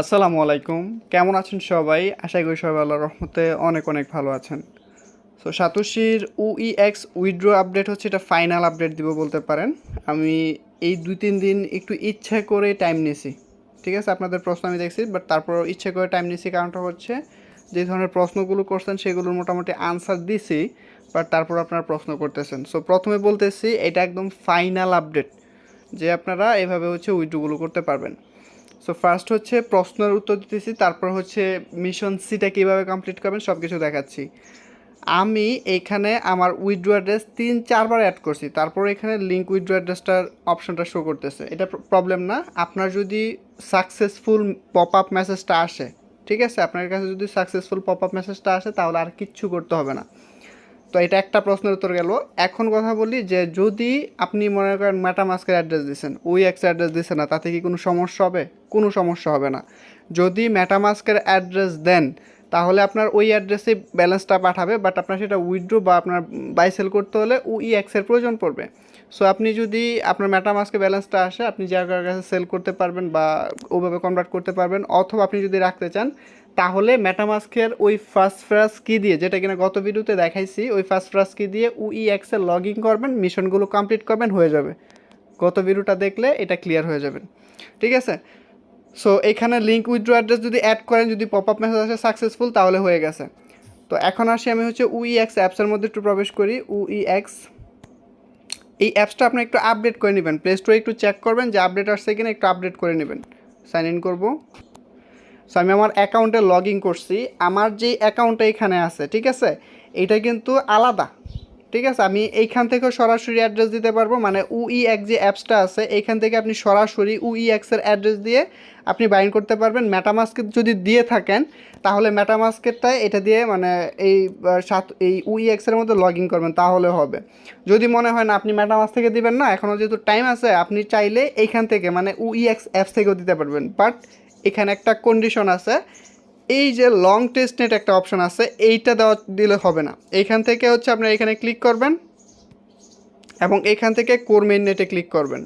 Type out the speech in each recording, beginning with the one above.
আসসালামু আলাইকুম। কেমন আছেন সবাই? আশা করি সবাই আল্লাহর রহমতে অনেক অনেক ভালো আছেন। সো সাতোশির উই এক্স উইড্রো আপডেট হচ্ছে এটা ফাইনাল আপডেট দিব বলতে পারেন। আমি এই দুই তিন দিন একটু ইচ্ছা করে টাইম নিয়েছি। ঠিক আছে? আপনাদের প্রশ্ন আমি দেখছি বাট তারপর ইচ্ছে করে টাইম নিয়েছি কারণটা হচ্ছে যে ধরনের প্রশ্নগুলো করছেন সেগুলোর মোটামুটি আনসার দিছি বাট তারপর আপনারা প্রশ্ন করতেছেন। সো প্রথমে বলতেছি, এটা একদম ফাইনাল আপডেট যে আপনারা এভাবে হচ্ছে উইড্রোগুলো করতে পারবেন। সো ফার্স্ট হচ্ছে প্রশ্নের উত্তর দিতেছি, তারপর হচ্ছে মিশন সিটা কীভাবে কমপ্লিট করবেন সব কিছু দেখাচ্ছি। আমি এখানে আমার উইড্রো অ্যাড্রেস তিন, চারবার অ্যাড করছি, তারপর এখানে লিঙ্ক উইড্রো অ্যাড্রেসটার অপশনটা শো করতেছে। এটা প্রবলেম না, আপনার যদি সাকসেসফুল পপ আপ মেসেজটা আসে, ঠিক আছে? আপনার কাছে যদি সাকসেসফুল পপ আপ মেসেজটা আসে, তাহলে আর কিচ্ছু করতে হবে না। তো এটা একটা প্রশ্নের উত্তর গেল। এখন কথা বলি যে যদি আপনি মনে করেন ম্যাটামাস্কের অ্যাড্রেস দিচ্ছেন ওই এক্স অ্যাড্রেস দিচ্ছেন না, তাতে কি কোনো সমস্যা হবে? কোনো সমস্যা হবে না। যদি ম্যাটামাস্কের অ্যাড্রেস দেন, তাহলে আপনার ওই অ্যাড্রেসে ব্যালেন্সটা পাঠাবে বাট আপনার সেটা উইথড্রো বা আপনার বাইসেল করতে হলে ওই এক্সের প্রয়োজন পড়বে। সো আপনি যদি আপনার ম্যাটামাস্কে ব্যালেন্সটা আসে, আপনি যার কাছে সেল করতে পারবেন বা ওভাবে কনভার্ট করতে পারবেন, অথবা আপনি যদি রাখতে চান, তাহলে মেটামাস্কের ওই ফার্স্ট ফ্রাস কি দিয়ে, যেটা কিনা গত ভিডিওতে দেখাইছি, ওই ফার্স্ট ফ্রাস কি দিয়ে উই এক্সেল লগ ইন করবেন মিশনগুলো কমপ্লিট করবেন, হয়ে যাবে। গত ভিডিওটা দেখলে এটা ক্লিয়ার হয়ে যাবেন ঠিক আছে? সো এখানে লিঙ্ক উইথড্রো অ্যাড্রেস যদি অ্যাড করেন, যদি পপ আপ মেসেজ আসে সাকসেসফুল তাহলে হয়ে গেছে। তো এখন আসি আমি হচ্ছে উই এক্স অ্যাপসের মধ্যে একটু প্রবেশ করি উই এক্স এই অ্যাপসটা আপনি একটু আপডেট করে নেবেন। প্লে স্টোরে একটু চেক করবেন যে আপডেট আসছে কিনা, একটু আপডেট করে নেবেন। সাইন ইন করব। সো আমি আমার অ্যাকাউন্টে লগ ইন করছি। আমার যে অ্যাকাউন্টটা এখানে আছে, ঠিক আছে? এটা কিন্তু আলাদা। ঠিক আছে? আমি এইখান থেকেও সরাসরি অ্যাড্রেস দিতে পারব। মানে উই এক যে অ্যাপসটা আছে, এইখান থেকে আপনি সরাসরি উই এক্সের অ্যাড্রেস দিয়ে আপনি বাইন করতে পারবেন। ম্যাটামাস্কে যদি দিয়ে থাকেন, তাহলে ম্যাটামাস্কেরটায় এটা দিয়ে মানে এই সাত, এই উই এক্সের মধ্যে লগ ইন করবেন, তাহলে হবে। যদি মনে হয় না, আপনি ম্যাটামাস থেকে দিবেন না এখনও যেহেতু টাইম আছে, আপনি চাইলে এইখান থেকে মানে উই এক্স অ্যাপস থেকেও দিতে পারবেন। বাট এখানে একটা কন্ডিশন আছে এই যে লং টেস্ট নেট একটা অপশন আছে, এইটা দেওয়া দিলে হবে না। এইখান থেকে হচ্ছে আপনার এখানে ক্লিক করবেন এবং এইখান থেকে কোরমেন নেটে ক্লিক করবেন।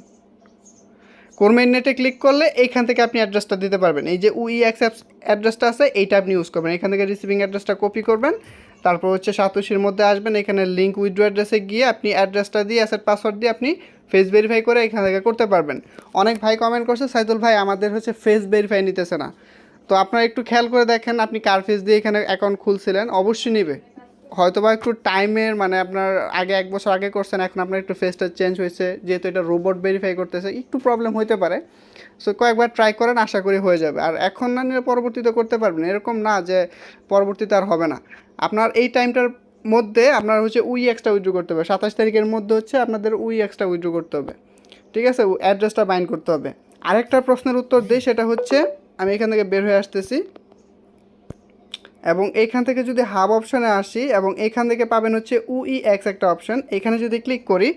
কোরমেন নেটে ক্লিক করলে এইখান থেকে আপনি অ্যাড্রেসটা দিতে পারবেন। এই যে উই অ্যাপস অ্যাড্রেসটা আছে, এইটা আপনি ইউজ করবেন। এখান থেকে রিসিভিং অ্যাড্রেসটা কপি করবেন, তারপর হচ্ছে সাতোশির মধ্যে আসবেন। এখানে লিঙ্ক উইড্রো অ্যাড্রেসে গিয়ে আপনি অ্যাড্রেসটা দিয়ে অ্যাসেট পাসওয়ার্ড দিয়ে আপনি ফেস ভেরিফাই করে এখান থেকে করতে পারবেন। অনেক ভাই কমেন্ট করছে, সাইদুল ভাই, আমাদের হচ্ছে ফেস ভেরিফাই নিতেছে না। তো আপনারা একটু খেয়াল করে দেখেন, আপনি কার ফেস দিয়ে এখানে অ্যাকাউন্ট খুলছিলেন, অবশ্যই নেবে। হয়তো বা একটু টাইমের মানে আপনার আগে এক বছর আগে করছেন, এখন আপনার একটু ফেসটা চেঞ্জ হয়েছে, যেহেতু এটা রোবট ভেরিফাই করতেছে, একটু প্রবলেম হইতে পারে। সো কয়েকবার ট্রাই করেন, আশা করি হয়ে যাবে। আর এখন না নিলে পরবর্তীতে করতে পারবেন এরকম না যে পরবর্তীতে আর হবে না। আপনার এই টাইমটার মধ্যে আপনার হচ্ছে উই এক্সট্রা উইথড্র করতে হবে। সাতাশ তারিখের মধ্যে হচ্ছে আপনাদের উই এক্সট্রা উইথড্র করতে হবে। ঠিক আছে? অ্যাড্রেসটা বাইন্ড করতে হবে। আরেকটা প্রশ্নের উত্তর দিই, সেটা হচ্ছে আমি এখান থেকে বের হয়ে আসতেছি। এবং এইখান থেকে যদি হাব অপশানে আসি, এবং এইখান থেকে পাবেন হচ্ছে উই এক্স একটা অপশান। এখানে যদি ক্লিক করি,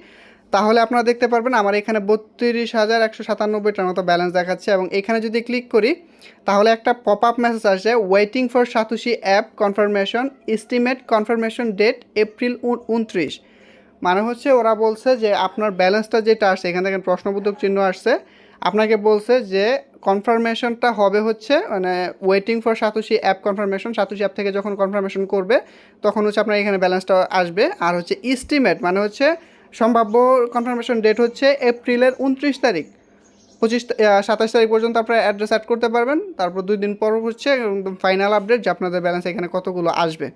তাহলে আপনারা দেখতে পারবেন আমার এখানে বত্রিশ হাজার একশো সাতানব্বইটার মতো ব্যালেন্স দেখাচ্ছে। এবং এখানে যদি ক্লিক করি, তাহলে একটা পপ আপ মেসেজ আসে waiting for Satoshi app confirmation estimate confirmation date April উনত্রিশ। মানে হচ্ছে ওরা বলছে যে আপনার ব্যালেন্সটা যেটা আসছে এখান থেকে প্রশ্নবোধক চিহ্ন আসছে। আপনাকে বলছে যে কনফার্মেশনটা হবে হচ্ছে মানে waiting for Satoshi app confirmation Satoshi app থেকে যখন কনফার্মেশন করবে, তখন হচ্ছে আপনার এখানে ব্যালেন্সটা আসবে। আর হচ্ছে ইস্টিমেট মানে হচ্ছে সম্ভাব্য কনফার্মেশন ডেট হচ্ছে এপ্রিলের উনত্রিশ তারিখ। পঁচিশ সাতাশ তারিখ পর্যন্ত আপনারা অ্যাড্রেস অ্যাড করতে পারবেন। তারপর দুই দিন পর হচ্ছে একদম ফাইনাল আপডেট যে আপনাদের ব্যালেন্স এখানে কতগুলো আসবে।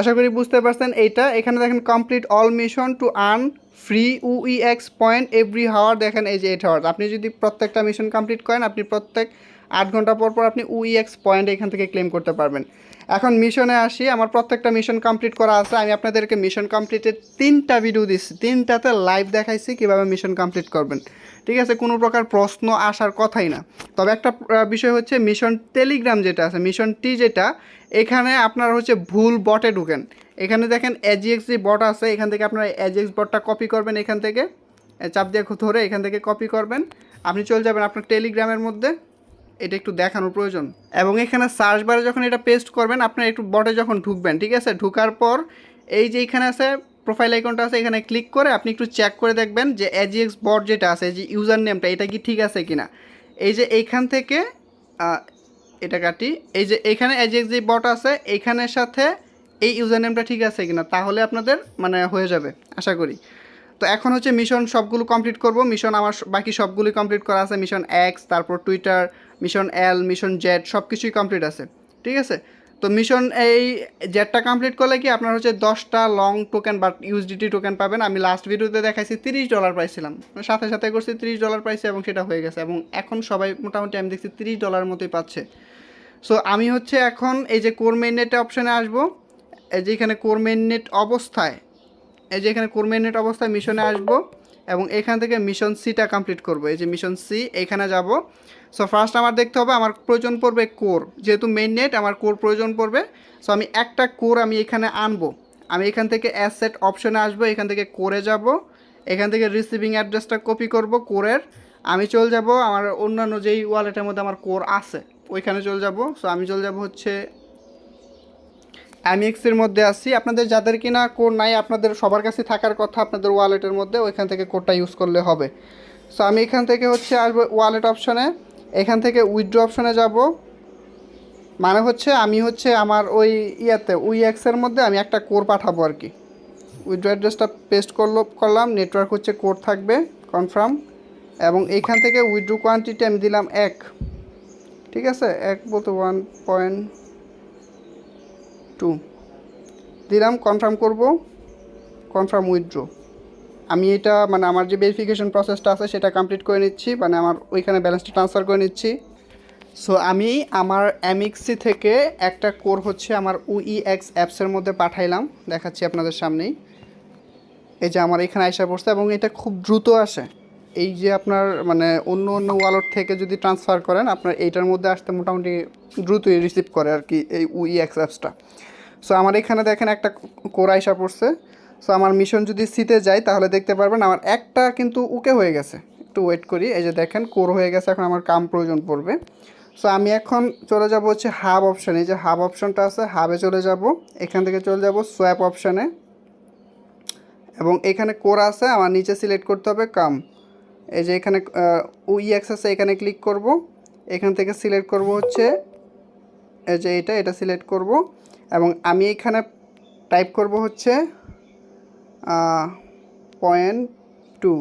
আশা করি বুঝতে পারছেন এইটা। এখানে দেখেন complete all mission to earn free OEX point every hour দেখেন, এই যে এইট হাওয়ার আপনি যদি প্রত্যেকটা মিশন কমপ্লিট করেন, আপনি প্রত্যেক আট ঘণ্টা পর পর আপনি উই এক্স পয়েন্ট এখান থেকে ক্লেম করতে পারবেন। এখন মিশনে আসি, আমার প্রত্যেকটা মিশন কমপ্লিট করা আছে। আমি আপনাদেরকে মিশন কমপ্লিটের তিনটা ভিডিও দিচ্ছি। তিনটাতে লাইভ দেখাইছি কীভাবে মিশন কমপ্লিট করবেন। ঠিক আছে, কোনো প্রকার প্রশ্ন আসার কথাই না। তবে একটা বিষয় হচ্ছে মিশন টেলিগ্রাম যেটা আছে মিশন টি যেটা, এখানে আপনার হচ্ছে ভুল বটে ঢুকেন। এখানে দেখেন এজিএক্স যে বট আছে, এখান থেকে আপনার এজিএক্স বটটা কপি করবেন এখান থেকে। চাপ দিয়ে ধরে এখান থেকে কপি করবেন। আপনি চলে যাবেন আপনার টেলিগ্রামের মধ্যে। এটা একটু দেখানোর প্রয়োজন। এবং এখানে সার্চ বারে যখন এটা পেস্ট করবেন, আপনার একটু বটে যখন ঢুকবেন, ঠিক আছে? ঢুকার পর এই যে এখানে আছে প্রোফাইল আইকনটা আছে, এখানে ক্লিক করে আপনি একটু চেক করে দেখবেন যে এজিএক্স বট যেটা আছে যে ইউজার নেমটা এটা কি ঠিক আছে কিনা? এই যে এইখান থেকে এটা কাটি, এই যে এখানে যে যে বট আছে এইখানের সাথে এই ইউজার নেমটা ঠিক আছে কিনা, তাহলে আপনাদের মানে হয়ে যাবে, আশা করি। তো এখন হচ্ছে মিশন সবগুলো কমপ্লিট করব। মিশন আমার বাকি সবগুলোই কমপ্লিট করা আছে। মিশন এক্স তারপর Twitter mission L mission Z সব কিছুই কমপ্লিট আছে। ঠিক আছে? তো মিশন এই জেডটা কমপ্লিট করলে কি আপনার হচ্ছে দশটা লং টোকেন বা ইউএসডিটি টোকেন পাবেন। আমি লাস্ট ভিডিওতে দেখাইছি তিরিশ ডলার পাইছিলাম মানে সাথে সাথে করছি তিরিশ ডলার পাইছি এবং সেটা হয়ে গেছে। এবং এখন সবাই মোটামুটি আমি দেখছি তিরিশ ডলার মতোই পাচ্ছে। সো আমি হচ্ছে এখন এই যে কোর মেইননেট অপশানে আসব। এই যে এখানে কোর মেইননেট অবস্থায় এই যে এখানে কোর মেইননেট অবস্থায় মিশনে আসব এবং এখান থেকে মিশন সিটা কমপ্লিট করব। এই যে মিশন সি, এখানে যাব। সো ফার্স্ট আমার দেখতে হবে আমার প্রয়োজন পড়বে কোর। যেহেতু মেইন নেট আমার কোর প্রয়োজন পড়বে। সো আমি একটা কোর আমি এখানে আনব। আমি এখান থেকে অ্যাসেট অপশনে আসব, এখান থেকে কোরে যাব। এখান থেকে রিসিভিং অ্যাড্রেসটা কপি করব কোরের। আমি চলে যাব আমার অন্যান্য যেই ওয়ালেটের মধ্যে আমার কোর আছে, ওইখানে চলে যাব। সো আমি চলে যাব হচ্ছে এর মধ্যে আছি। আপনাদের যাদের কিনা কোড নাই, আপনাদের সবার কাছে থাকার কথা আপনাদের ওয়ালেটের মধ্যে ওইখান থেকে কোডটা ইউজ করলে হবে। সো আমি এখান থেকে হচ্ছে আসব ওয়ালেট অপশনে এখান থেকে উইথড্র অপশনে যাব। মানে হচ্ছে আমি হচ্ছে আমার ওই ইয়াতে উই এক্সের মধ্যে আমি একটা কোড পাঠাবো আর কি। উইথড্র অ্যাড্রেসটা পেস্ট করল, করলাম নেটওয়ার্ক হচ্ছে কোড থাকবে কনফার্ম এবং এইখান থেকে উইথড্র কোয়ান্টিটি আমি দিলাম এক। ঠিক আছে? এক বলতে ওয়ান পয়েন্ট টু। দিলাম কনফার্ম করব কনফার্ম উইথড্রো আমি এটা মানে আমার যে ভেরিফিকেশন প্রসেসটা আছে, সেটা কমপ্লিট করে নিচ্ছি মানে আমার ওইখানে ব্যালেন্সটা ট্রান্সফার করে নিচ্ছি। সো আমি আমার এমএক্সি থেকে একটা কোর হচ্ছে আমার উইএক্স অ্যাপসের মধ্যে পাঠাইলাম, দেখাচ্ছি আপনাদের সামনেই। এই যে আমার এখানে আইসা পড়ছে এবং এটা খুব দ্রুত আসে। এই যে আপনার মানে অন্য অন্য ওয়ালেট থেকে যদি ট্রান্সফার করেন, আপনার এইটার মধ্যে আসতে মোটামুটি দ্রুতই রিসিভ করে আর কি এই উইএক্স অ্যাপসটা সো আমার এখানে দেখেন একটা কোর আইসা পড়ছে। সো আমার মিশন যদি সিতে যায় তাহলে দেখতে পারবেন আমার একটা কিন্তু উকে হয়ে গেছে। একটু ওয়েট করি, এই যে দেখেন, কোর হয়ে গেছে, এখন আমার কাম প্রয়োজন পড়বে। সো আমি এখন চলে যাব হচ্ছে হাব অপশানে এই যে হাব অপশনটা আছে হাবে চলে যাব। এখান থেকে চলে যাব সোয়াপ অপশানে এবং এখানে কোর আছে, আমার নিচে সিলেক্ট করতে হবে কাম। এই যে এখানে উই আছে এখানে ক্লিক করব। এখান থেকে সিলেক্ট করব হচ্ছে, এই যে এটা এটা সিলেক্ট করব। এবং আমি এখানে টাইপ করব হচ্ছে point two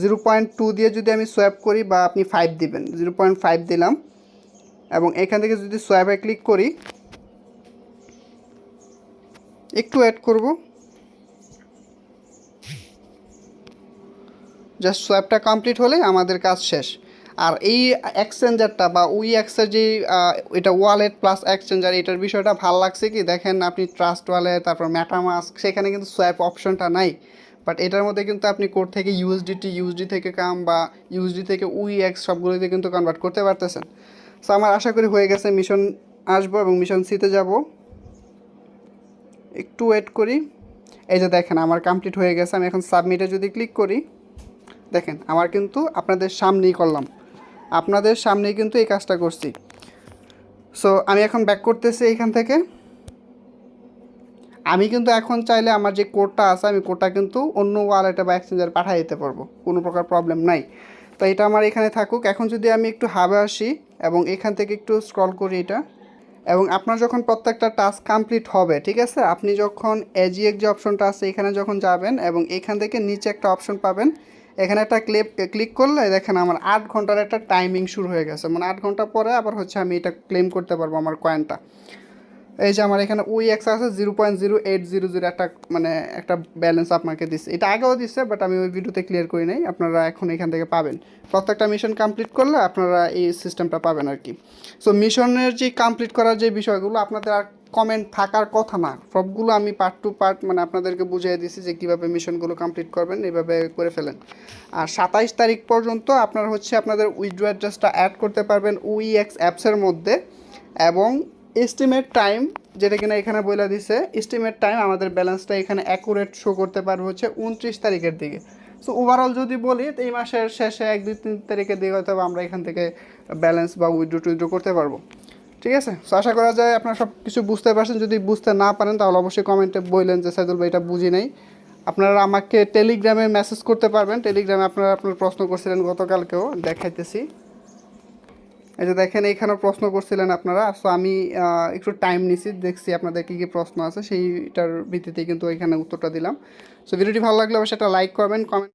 zero point two দিয়ে যদি আমি সোয়াপ করি বা আপনি ফাইভ দিবেন জিরো পয়েন্ট ফাইভ দিলাম। এবং এখান থেকে যদি সোয়াপে ক্লিক করি, একটু অ্যাড করব। জাস্ট সোয়াপটা কমপ্লিট হলে আমাদের কাজ শেষ। আর এই এক্সচেঞ্জারটা বা উই এক্সের যে এটা ওয়ালেট প্লাস এক্সচেঞ্জার এটার বিষয়টা ভালো লাগছে কি? দেখেন আপনি ট্রাস্ট ওয়ালেট তারপর ম্যাটামাস্ক সেখানে কিন্তু সোয়াপ অপশনটা নাই। বাট এটার মধ্যে কিন্তু আপনি কোড থেকে ইউএসডিটি ইউএসডি থেকে কাম বা ইউএসডি থেকে উই এক্স সবগুলোতে কিন্তু কনভার্ট করতে পারতেছেন। সো আমার আশা করি হয়ে গেছে মিশন আসব এবং মিশন সিতে যাব। একটু ওয়েট করি। এই যে দেখেন, আমার কমপ্লিট হয়ে গেছে, আমি এখন সাবমিটে যদি ক্লিক করি, দেখেন, আমার কিন্তু আপনাদের সামনেই করলাম। আপনাদের সামনেই কিন্তু এই কাজটা করছি। সো আমি এখন ব্যাক করতেছি এইখান থেকে। আমি কিন্তু এখন চাইলে আমার যে কোডটা আছে, আমি কোডটা কিন্তু অন্য ওয়ালেটে বা এক্সচেঞ্জার পাঠিয়ে দিতে পারব। কোনো প্রকার প্রবলেম নাই। তো এটা আমার এখানে থাকুক। এখন যদি আমি একটু হাবে আসি এবং এখান থেকে একটু স্ক্রল করি এটা, এবং আপনার যখন প্রত্যেকটা টাস্ক কমপ্লিট হবে, ঠিক আছে? আপনি যখন এজিএক যে অপশনটা আছে, এখানে যখন যাবেন এবং এখান থেকে নিচে একটা অপশন পাবেন এখানে একটা ক্লিপ ক্লিক করলে দেখেন আমার আট ঘণ্টার একটা টাইমিং শুরু হয়ে গেছে। মানে আট ঘণ্টা পরে আবার হচ্ছে আমি এটা ক্লেম করতে পারব আমার কয়েনটা এই যে আমার এখানে ওই এক্স আছে zero point zero eight zero zero একটা মানে একটা ব্যালেন্স আপনাকে দিচ্ছে এটা আগেও দিচ্ছে বাট আমি ওই ভিডিওতে ক্লিয়ার করি নাই। আপনারা এখন এখান থেকে পাবেন। প্রত্যেকটা মিশন কমপ্লিট করলে আপনারা এই সিস্টেমটা পাবেন আর কি। সো মিশনের যে কমপ্লিট করার যে বিষয়গুলো, আপনাদের আর কমেন্ট থাকার কথা না। সবগুলো আমি পার্ট টু পার্ট মানে আপনাদেরকে বুঝিয়ে দিছি যে কীভাবে মিশনগুলো কমপ্লিট করবেন এইভাবে করে ফেলেন। আর সাতাইশ তারিখ পর্যন্ত আপনারা হচ্ছে আপনাদের উইথড্র অ্যাড্রেসটা অ্যাড করতে পারবেন উইএক্স অ্যাপসের মধ্যে। এবং এস্টিমেট টাইম যেটা কিনা এখানে বলে দিছে এস্টিমেট টাইম আমাদের ব্যালেন্সটা এখানে অ্যাকুরেট শো করতে পারবে হচ্ছে উনত্রিশ তারিখের দিকে। সো ওভারঅল যদি বলি এই মাসের শেষে এক দুই তিন তারিখের দিকে হয়তো আমরা এখান থেকে ব্যালেন্স বা উইথড্র টুইড্রো করতে পারব। ঠিক আছে? সো আশা করা যায় আপনারা সব কিছু বুঝতে পারছেন। যদি বুঝতে না পারেন, তাহলে অবশ্যই কমেন্টে বললেন যে, সাইদুল ভাই, এটা বুঝি নাই। আপনারা আমাকে টেলিগ্রামে মেসেজ করতে পারবেন। টেলিগ্রামে আপনারা আপনার প্রশ্ন করছিলেন গতকালকেও, দেখাইতেছি। এই যে দেখেন এখানে প্রশ্ন করছিলেন আপনারা। সো আমি একটু টাইম নিছি, দেখছি আপনাদের কী কী প্রশ্ন আছে। সেইটার ভিত্তিতে কিন্তু এখানে উত্তরটা দিলাম। সো ভিডিওটি ভালো লাগলে অবশ্যই একটা লাইক করবেন কমেন্ট